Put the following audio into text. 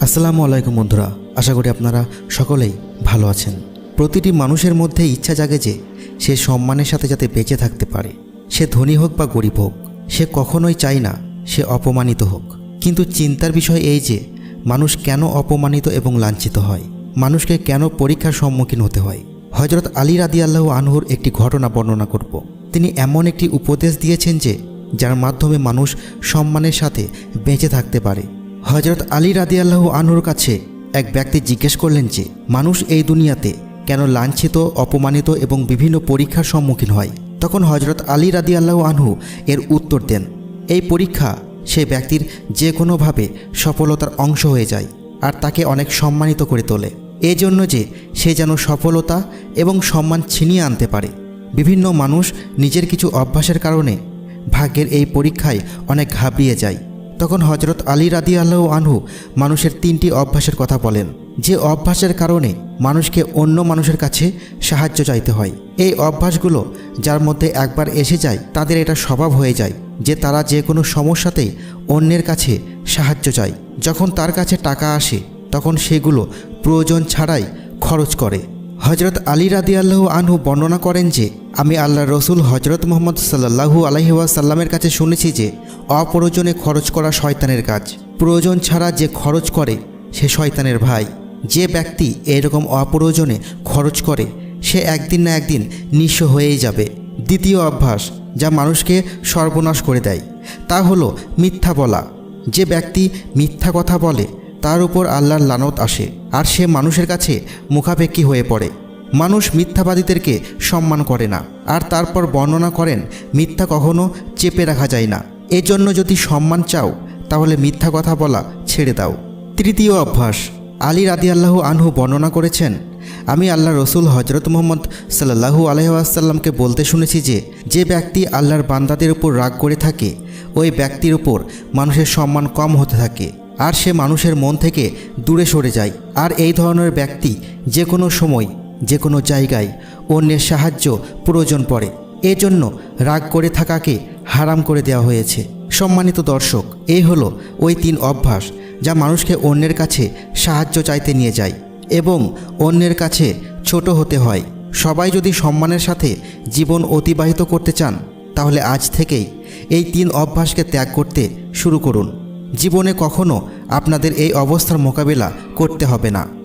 আসসালামু আলাইকুম বন্ধুরা, আশা করি আপনারা সকলেই ভালো আছেন। প্রতিটি মানুষের মধ্যে ইচ্ছা জাগে যে সে সম্মানের সাথে যাতে বেঁচে থাকতে পারে। সে ধনী হোক বা গরিব হোক, সে কখনোই চায় না সে অপমানিত হোক। কিন্তু চিন্তার বিষয় এই যে, মানুষ কেন অপমানিত এবং লাঞ্ছিত হয়? মানুষকে কেন পরীক্ষার সম্মুখীন হতে হয়? হজরত আলী রাদি আল্লাহ আনহুর একটি ঘটনা বর্ণনা করব। তিনি এমন একটি উপদেশ দিয়েছেন যে, যার মাধ্যমে মানুষ সম্মানের সাথে বেঁচে থাকতে পারে। হজরত আলী রাদিয়াল্লাহু আনহুর কাছে এক ব্যক্তি জিজ্ঞেস করলেন যে, মানুষ এই দুনিয়াতে কেন লাঞ্ছিত, অপমানিত এবং বিভিন্ন পরীক্ষার সম্মুখীন হয়? তখন হজরত আলী রাদিয়াল্লাহু আনহু এর উত্তর দেন, এই পরীক্ষা সে ব্যক্তির যে কোনোভাবে সফলতার অংশ হয়ে যায় আর তাকে অনেক সম্মানিত করে তোলে। এজন্য যে সে যেন সফলতা এবং সম্মান ছিনিয়ে আনতে পারে। বিভিন্ন মানুষ নিজের কিছু অভ্যাসের কারণে ভাগ্যের এই পরীক্ষায় অনেক ঘাবড়িয়ে যায়। তখন হজরত আলী রাদি আল্লাহ আনহু মানুষের তিনটি অভ্যাসের কথা বলেন। যে অভ্যাসের কারণে মানুষকে অন্য মানুষের কাছে সাহায্য চাইতে হয়। এই অভ্যাসগুলো যার মধ্যে একবার এসে যায়, তাদের এটা স্বভাব হয়ে যায় যে তারা যে কোনো সমস্যাতেই অন্যের কাছে সাহায্য চায়। যখন তার কাছে টাকা আসে, তখন সেগুলো প্রয়োজন ছাড়াই খরচ করে। হজরত আলী রাদি আল্লাহ আনহু বর্ণনা করেন যে আমি আল্লাহ রসুল হজরত মোহাম্মদ সাল্লাহু আলহিউসাল্লামের কাছে শুনেছি যে, অপ্রয়োজনে খরচ করা শয়তানের কাজ। প্রয়োজন ছাড়া যে খরচ করে, সে শয়তানের ভাই। যে ব্যক্তি এরকম অপ্রয়োজনে খরচ করে, সে একদিন না একদিন নিঃস্ব হয়েই যাবে। দ্বিতীয় অভ্যাস যা মানুষকে সর্বনাশ করে দেয়, তা হলো মিথ্যা বলা। যে ব্যক্তি মিথ্যা কথা বলে, তার উপর আল্লাহর লানত আসে, আর সে মানুষের কাছে মুখাপেক্ষী হয়ে পড়ে। মানুষ মিথ্যাবাদীদেরকে সম্মান করে না, আর তারপর বর্ণনা করেন, মিথ্যা কখনো চেপে রাখা যায় না। এজন্য যদি সম্মান চাও, তাহলে মিথ্যা কথা বলা ছেড়ে দাও। তৃতীয় অভ্যাস, আলী রাদি আল্লাহু আনহু বর্ণনা করেছেন, আমি আল্লাহ রসুল হজরত মোহাম্মদ সাল্লাহু আলহাসাল্লামকে বলতে শুনেছি যে যে ব্যক্তি আল্লাহর বান্দাদের উপর রাগ করে থাকে, ওই ব্যক্তির উপর মানুষের সম্মান কম হতে থাকে, আর সে মানুষের মন থেকে দূরে সরে যায়। আর এই ধরনের ব্যক্তি যে কোনো সময় যে কোনো জায়গায় অন্যের সাহায্য প্রয়োজন পড়ে। এজন্য রাগ করে থাকাকে হারাম করে দেওয়া হয়েছে। সম্মানিত দর্শক এই হলো ওই তিন অভ্যাস যা মানুষকে অন্যের কাছে সাহায্য চাইতে নিয়ে যায় এবং অন্যের কাছে ছোট হতে হয়। সবাই যদি সম্মানের সাথে জীবন অতিবাহিত করতে চান, তাহলে আজ থেকেই এই তিন অভ্যাসকে ত্যাগ করতে শুরু করুন। জীবনে কখনো আপনাদের এই অবস্থার মোকাবিলা করতে হবে না।